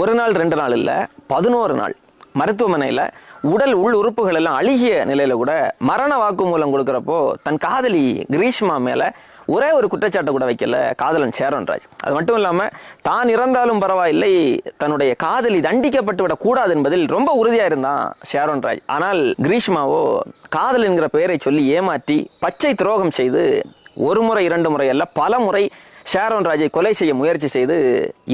ஒரு நாள் ரெண்டு நாள் இல்லை பதினோரு நாள். மருத்துவமனையில் உடல் உள் உறுப்புகள் எல்லாம் அழுகிய நிலையில் கூட மரண வாக்குமூலம் கொடுக்குறப்போ தன் காதலி கிரீஷ்மா மேலே ஒரே ஒரு குற்றச்சாட்டை கூட வைக்கல காதலன் சேரன்ராஜ். அது மட்டும் இல்லாமல் தான் இறந்தாலும் பரவாயில்லை தன்னுடைய காதலி தண்டிக்கப்பட்டு விடக்கூடாது என்பதில் ரொம்ப உறுதியாக இருந்தான் சேரன்ராஜ். ஆனால் கிரீஷ்மாவோ காதல் என்கிற பெயரை சொல்லி ஏமாற்றி பச்சை துரோகம் செய்து ஒரு முறை இரண்டு முறை அல்ல பல முறை ஷாரோன் ராஜை கொலை செய்ய முயற்சி செய்து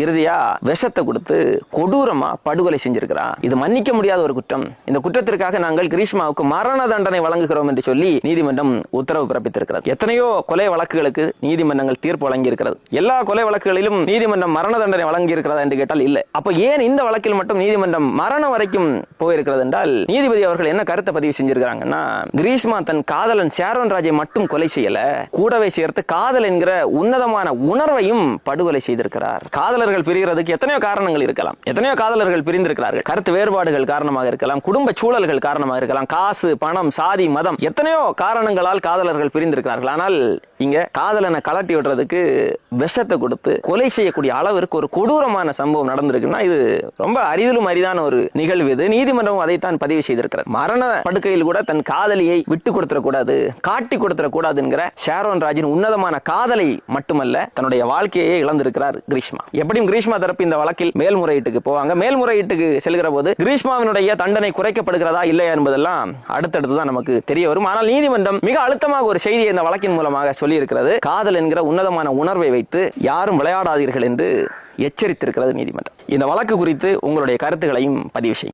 இறுதியா விஷத்தை கொடுத்து கொடூரமா படுகொலை செஞ்சிருக்கிறா. இது மன்னிக்க முடியாத ஒரு குற்றம். இந்த குற்றத்திற்காக நாங்கள் கிரீஷ்மாவுக்கு மரண தண்டனை வழங்குகிறோம் என்று சொல்லி நீதிமன்றம் உத்தரவு பிறப்பித்திருக்கிறது. எத்தனையோ கொலை வழக்குகளுக்கு நீதிமன்றங்கள் தீர்ப்பு வழங்கி இருக்கிறது எல்லா கொலை வழக்குகளிலும் நீதிமன்றம் மரண தண்டனை வழங்கி இருக்கிறதா என்று கேட்டால் இல்லை. அப்ப ஏன் இந்த வழக்கில் மட்டும் நீதிமன்றம் மரணம் வரைக்கும் போயிருக்கிறது என்றால் நீதிபதி அவர்கள் என்ன கருத்தை பதிவு செஞ்சிருக்கிறாங்கன்னா கிரீஷ்மா தன் காதலன் ஷாரோன் ராஜை மட்டும் கொலை செய்யல கூடவே சேர்த்து காதல் என்கிற உன்னதமான உணர்வையும் படுகொலை செய்திருக்கிறார். காதலர்கள் பிரிகிறதுக்கு எத்தனையோ காரணங்கள் இருக்கலாம். எத்தனையோ காதலர்கள் பிரிந்திருக்கிறார்கள். கருத்து வேறுபாடுகள் காரணமாக இருக்கலாம். குடும்ப சூழல்கள் காரணமாக இருக்கலாம். காசு பணம் சாதி மதம் எத்தனையோ காரணங்களால் காதலர்கள் பிரிந்திருக்கிறார்கள். ஆனால் இங்க காதலனை கலட்டி விடுறதுக்கு விஷத்தை கொடுத்து கொலை செய்யக்கூடிய அளவிற்கு ஒரு கொடூரமான சம்பவம் நடந்திருக்குன்னா இது ரொம்ப அரிதிலும் அரிதான ஒரு நிகழ்வு இது. நீதிமன்றம் அதைத்தான் பதிவு செய்திருக்கிறது. மரண படுக்கையில் கூட தன் காதலியை விட்டு கொடுத்துடக்கூடாது காட்டி கொடுத்துடக்கூடாதுங்கிற ஷேரோன் ஷாரோன் ராஜின் உன்னதமான காதலை மட்டுமல்ல தன்னுடைய வாழ்க்கையே இழந்திருக்கிறார் கிரீஷ்மா. எப்படியும் கிரீஷ்மா தரப்பு இந்த வழக்கில் மேல்முறையீட்டுக்கு போவாங்க. மேல்முறையீட்டுக்கு செல்கிற போது கிரீஷ்மாவினுடைய தண்டனை குறைக்கப்படுகிறதா இல்லையா என்பதெல்லாம் அடுத்தடுத்து தான் நமக்கு தெரிய வரும். ஆனால் நீதிமன்றம் மிக அழுத்தமாக ஒரு செய்தியை இந்த வழக்கின் மூலமாக சொல்லியிருக்கிறது. காதல் என்கிற உன்னதமான உணர்வை வைத்து யாரும் விளையாடாதீர்கள் என்று எச்சரித்திருக்கிறது நீதிமன்றம். இந்த வழக்கு குறித்து உங்களுடைய கருத்துக்களையும் பதிவு செய்யும்